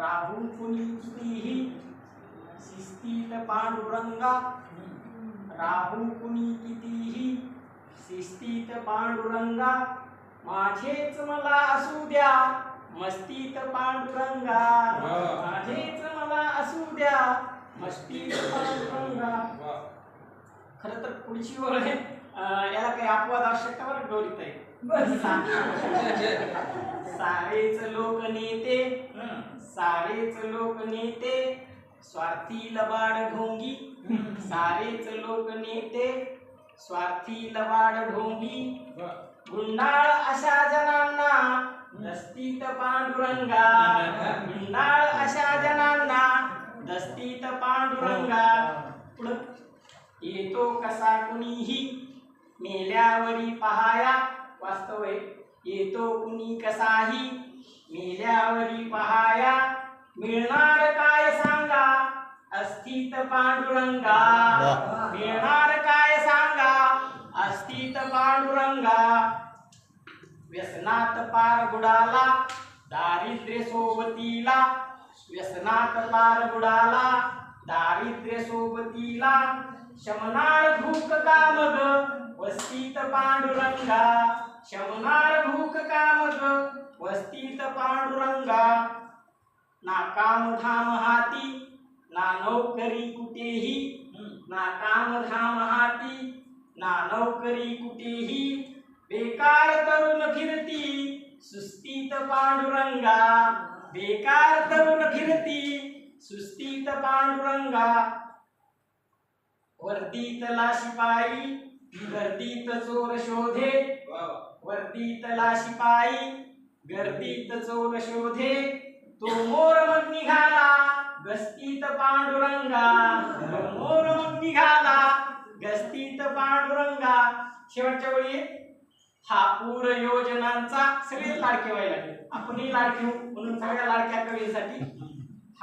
राहू कुणी कितीही शिस्तीत पांडुरंगा. राहू कुणी कितीही शिस्तीत पांडुरंगा. माझेच मला असू द्या मस्तीत पांडुरंगा. माझेच मला असू द्या मस्तीत पांडुरंगा. खर तर पुढची ओळ आहे. याला काही अपवाद आवश्यकता बरं गौरीत आहे सारेच लोक नेते सारेच लोक नेते स्वार्थी लबाड ढोंगी. सारेच लोक नेते स्वार्थी लबाड ढोंगी. गुंडाळ अशा जनांना दस्तीत पांडुरंगा. गुंडाळ अशा जनांना दस्तीत पांडुरंगा. येतो कसा कुणीही? मेल्यावरी पहाया वास्तव आहे येतो कुणी कसाही. मेल्यावरी पहाया मिळणार काय सांगा? अस्थित पांडुरंगा. मिळणार काय सांगा? अस्थित पांडुरंगा. व्यसनात पार बुडाला दारिद्र्य सोबतीला. व्यसनात पार बुडाला दारिद्र्य सोबतीला शमनार भूक कामग वस्तीत पांडुरंगा. शमनार भूक कामग वस्तीत पांडुरंगा. ना काम धाम हाती ना नोकरी कुठेही? ना काम धाम हाती ना नोकरी कुठेही? बेकार तरुण फिरती. सुस्तीत पांडुरंगा. बेकार तरुण फिरती. सुस्ती पांडुरंगा. वर्दीतला शिपाई गर्दीत चोर शोधे. वर्दीतला शिपाई गर्दीत चोर शोधे. तो मोर मग निघाला गस्तीत पांडुरंगा. मोर मग निघाला गस्तीत पांडुरंगा. शेवटच्या वेळी हा पूर योजनांचा सगळे लाडके व्हायला लागले. आपणही लाडके म्हणून सगळ्या लाडक्या कवीसाठी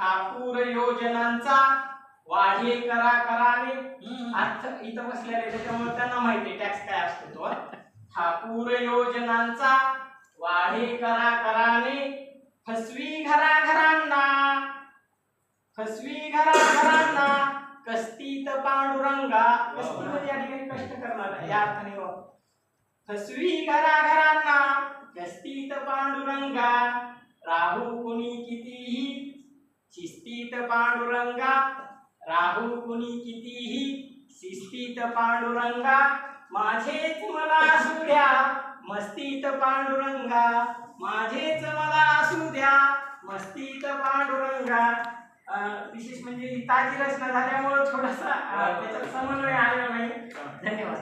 पूर योजनांचा वाढे करा कराने अर्थ इथं बसलेले त्याच्यामुळे त्यांना माहिती टॅक्स काय असतो तो. पूर योजनांचा वाढे करा कराने फसवी घरा घरांना फसवी घरा घरांना कस्तीत पांडुरंगा. कस्ती म्हणजे या ठिकाणी कष्ट करणार आहे, या अर्थाने. फसवी घरा घरांना कस्तीत पांडुरंगा. राहू कुणी कितीही शिस्तीत पांडुरंगा राहू कुणी कितीही शिस्तीत पांडुरंगा माझेच मला असू द्या मस्तीत पांडुरंगा माझेच मला असू द्या मस्तीत पांडुरंगा. विशेष म्हणजे ही ताजी रचना झाल्यामुळे थोडासा त्याच्यात समन्वय आलेला नाही धन्यवाद.